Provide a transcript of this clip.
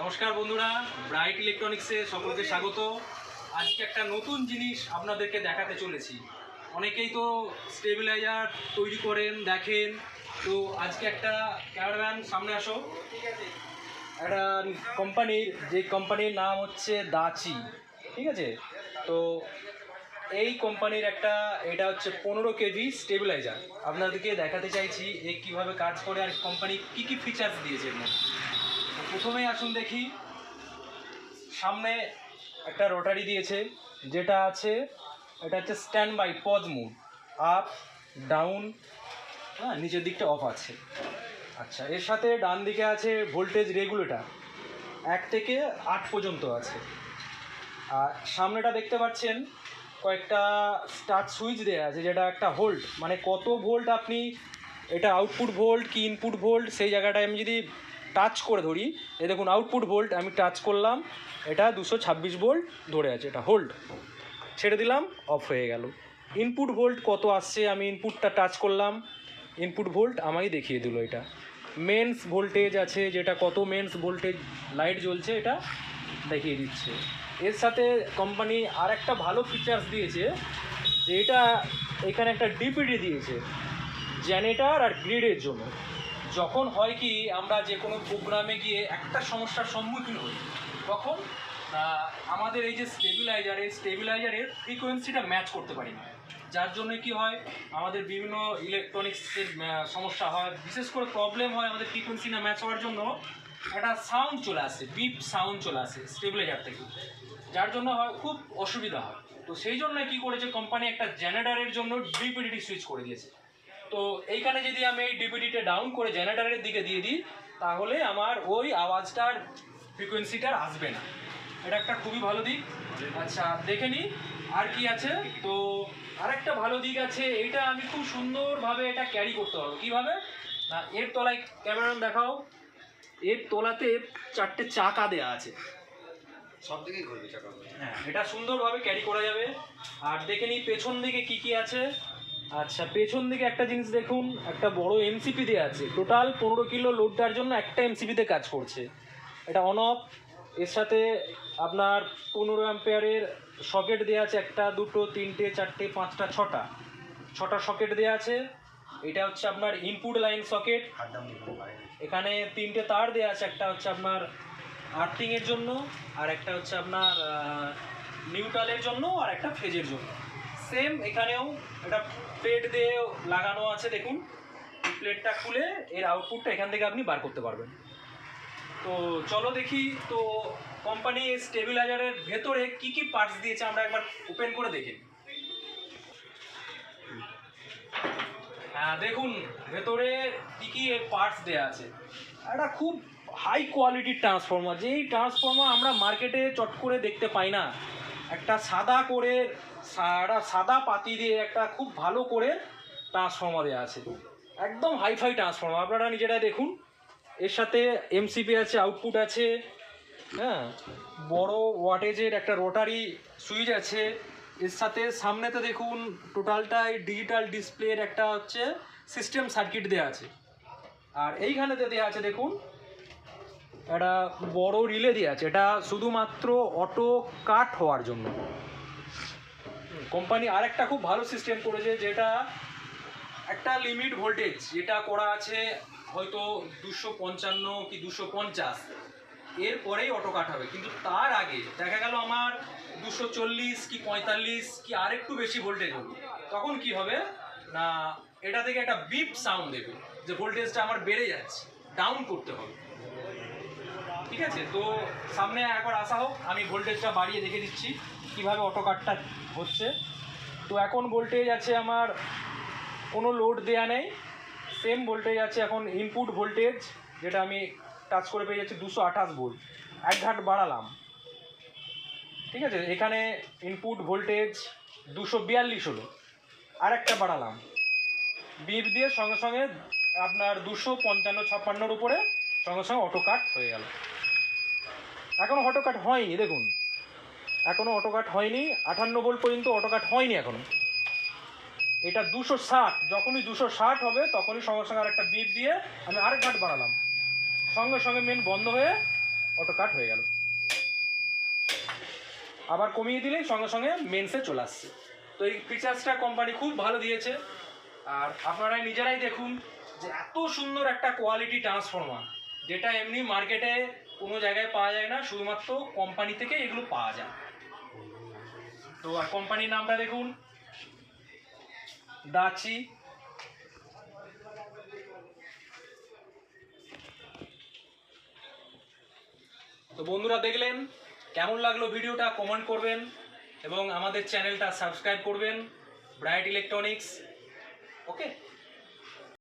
নমস্কার বন্ধুরা ব্রাইট ইলেকট্রনিক্সে সকলকে স্বাগত। আজকে একটা নতুন জিনিস আপনাদেরকে দেখাতে চলেছি। অনেকেই তো স্টেবিলাইজার তৈরি করেন, দেখেন। তো আজকে একটা ক্যামেরাম্যান সামনে আসো। একটা কোম্পানির যে কোম্পানির নাম হচ্ছে দাচি ঠিক আছে? তো এই কোম্পানির একটা, এটা হচ্ছে পনেরো কেজি স্টেবিলাইজার আপনাদেরকে দেখাতে চাইছি এ কীভাবে কাজ করে আর কোম্পানি কী কী ফিচার্স দিয়েছে এর মধ্যে। প্রথমেই আসুন দেখি। সামনে একটা রোটারি দিয়েছে, যেটা আছে, এটা হচ্ছে স্ট্যান্ড বাই পদ মুড আপ ডাউন হ্যাঁ নিচের দিকটা অফ আছে। আচ্ছা এর সাথে ডান দিকে আছে ভোল্টেজ রেগুলেটর এক থেকে আট পর্যন্ত আছে। আর সামনেটা দেখতে পাচ্ছেন, কয়েকটা স্টার্ট সুইচ দেওয়া আছে, যেটা একটা ভোল্ট মানে কত ভোল্ট আপনি, এটা আউটপুট ভোল্ট কি ইনপুট ভোল্ট সেই জায়গাটায় আমি যদি টাচ করে ধরি। এই দেখুন আউটপুট ভোল্ট আমি টাচ করলাম। এটা দুশো ছাব্বিশ ভোল্ট ধরে আছে, এটা হোল্ড ছেড়ে দিলাম অফ হয়ে গেল। ইনপুট ভোল্ট কত আসছে? আমি ইনপুটটা টাচ করলাম। ইনপুট ভোল্ট আমাকে দেখিয়ে দিল এটা। মেন্স ভোল্টেজ আছে, যেটা কত মেন্স ভোল্টেজ লাইট জ্বলছে, এটা দেখিয়ে দিচ্ছে। এর সাথে কোম্পানি আর একটা ভালো ফিচার্স দিয়েছে, যে এটা এখানে একটা ডিপিডি দিয়েছে জেনারেটার আর গ্রিডের জন্য। যখন হয় কি, আমরা যে কোনো প্রোগ্রামে গিয়ে একটা সমস্যার সম্মুখীন হই, তখন আমাদের এই যে স্টেবিলাইজার এই স্টেবিলাইজারের ফ্রিকোয়েন্সিটা ম্যাচ করতে পারি না। যার জন্য কি হয়, আমাদের বিভিন্ন ইলেকট্রনিক্সের সমস্যা হয়, বিশেষ করে প্রবলেম হয় আমাদের ফ্রিকোয়েন্সি না ম্যাচ হওয়ার জন্য, একটা সাউন্ড চলে আসে বিপ সাউন্ড চলে আসে স্টেবিলাইজার থেকে। যার জন্য হয়, খুব অসুবিধা হয়। তো সেই জন্য কি করেছে কোম্পানি একটা জেনারেটারের জন্য ডিপিডিটি সুইচ করে দিয়েছে। তো এইখানে যদি আমি এই ডিপিডিটা ডাউন করে জেনারেটারের দিকে দিয়ে দিই তাহলে আমার ওই আওয়াজটার ফ্রিকোয়েন্সিটার আসবে না। এটা একটা খুবই ভালো দিক। আচ্ছা দেখে নিই আর কি আছে। তো আরেকটা ভালো দিক আছে এইটা আমি খুব সুন্দরভাবে এটা ক্যারি করতে পারব। কীভাবে? না এর তলায় ক্যামেরাম্যান দেখাও। এর তলাতে চারটে চাকা দেওয়া আছে। সব দিকেই ঘুরবে চাকা। হ্যাঁ এটা সুন্দরভাবে ক্যারি করা যাবে। আর দেখে নিই পেছন দিকে কি কি আছে। আচ্ছা পেছন দিকে একটা জিনিস দেখুন, একটা বড় এমসিপি দেওয়া আছে। টোটাল পনেরো কিলো লোড দেওয়ার জন্য একটা এমসিপিতে কাজ করছে। এটা অন অফ এর সাথে আপনার পনেরো অ্যাম্পেয়ারের সকেট দেওয়া আছে একটা, দুটো, তিনটে, চারটে, পাঁচটা, ছটা। ছটা সকেট দেওয়া আছে। এটা হচ্ছে আপনার ইনপুট লাইন সকেট এখানে তিনটে তার দেওয়া আছে, একটা হচ্ছে আপনার আর্থিংয়ের জন্য, আর একটা হচ্ছে আপনার নিউট্রালের জন্য, আর একটা ফেজের জন্য। সেম এখানেও এটা প্লেট দিয়ে লাগানো আছে, দেখুন। প্লেটটা খুলে এর আউটপুটটা এখান থেকে আপনি বার করতে পারবেন। তো চলো দেখি, তো কোম্পানি স্টেবিলাইজারের ভেতরে কি কি পার্টস দিয়েছে আমরা একবার ওপেন করে দেখি হ্যাঁ দেখুন, ভেতরে কি কি পার্টস দেওয়া আছে। একটা খুব হাই কোয়ালিটির ট্রান্সফর্মার যেই ট্রান্সফর্মার আমরা মার্কেটে চট করে দেখতে পাই না, একটা সাদা করে সাদা সাদা পাতি দিয়ে একটা খুব ভালো করে ট্রান্সফর্মার আছে। একদম হাইফাই ট্রান্সফর্মার আপনারা নিজেরা দেখুন। এর সাথে এমসিপি আছে আউটপুট আছে হ্যাঁ? বড় ওয়াটেজের একটা রোটারি সুইচ আছে। এর সাথে সামনেতে দেখুন টোটালটাই ডিজিটাল ডিসপ্লের একটা হচ্ছে সিস্টেম সার্কিট দেওয়া আছে। আর এইখানেতে দেওয়া আছে দেখুন, একটা বড় রিলে দেওয়া আছে। এটা শুধুমাত্র অটো কাট হওয়ার জন্য। কোম্পানি আরেকটা খুব ভালো সিস্টেম করেছে, যেটা একটা লিমিট ভোল্টেজ যেটা করা আছে হয়তো দুশো পঞ্চান্ন কি দুশো পঞ্চাশ। এরপরেই অটো কাট হবে। কিন্তু তার আগে দেখা গেল আমার দুশো চল্লিশ কি পঁয়তাল্লিশ কি আর একটু বেশি ভোল্টেজ হলো তখন কি হবে? না, এটা থেকে একটা বিপ সাউন্ড দেবে, যে ভোল্টেজটা আমার বেড়ে যাচ্ছে ডাউন করতে হবে। ঠিক আছে? তো সামনে একবার আসা হোক, আমি ভোল্টেজটা বাড়িয়ে দেখে দিচ্ছি, কীভাবে অটো কাটটা হচ্ছে। তো এখন ভোল্টেজ আছে আমার, কোনো লোড দেয়া নেই। সেম ভোল্টেজ আছে এখন ইনপুট ভোল্টেজ যেটা আমি টাচ করে পেয়ে যাচ্ছি দুশো আঠাশ ভোল্ট এক ঘাট বাড়ালাম। ঠিক আছে? এখানে ইনপুট ভোল্টেজ দুশো বিয়াল্লিশ হলো। আর একটা বাড়ালাম। বিপ দিয়ে সঙ্গে সঙ্গে আপনার দুশো পঞ্চান্ন ছাপ্পান্নর উপরে সঙ্গে সঙ্গে অটো কাট হয়ে গেল। এখনও অটো কাট হয়নি দেখুন। এখনও অটো কাট হয়নি আটান্ন ভোল্ট পর্যন্ত অটো কাট হয়নি এখনও এটা দুশো ষাট, যখনই দুশো ষাট হবে, তখনই সঙ্গে সঙ্গে আর একটা বিপ দিয়ে আমি আরেক ঘাট বাড়ালাম। সঙ্গে সঙ্গে মেন বন্ধ হয়ে অটো কাট হয়ে গেল। আবার কমিয়ে দিলেই সঙ্গে সঙ্গে মেন্সে চলে আসছে। তো এই ফিচার্সটা কোম্পানি খুব ভালো দিয়েছে। আর আপনারাই নিজেরাই দেখুন যে এত সুন্দর একটা কোয়ালিটি ট্রান্সফর্মার যেটা এমনি মার্কেটে কোনো জায়গায় পাওয়া যায় না, শুধুমাত্র কোম্পানি থেকে এগুলো পাওয়া যায়। তো আর কোম্পানির নামটা দেখুন। দাচি। তো বন্ধুরা দেখলেন, কেমন লাগল ভিডিওটা কমেন্ট করবেন এবং আমাদের চ্যানেলটা সাবস্ক্রাইব করবেন। ব্রাইট ইলেকট্রনিক্স ওকে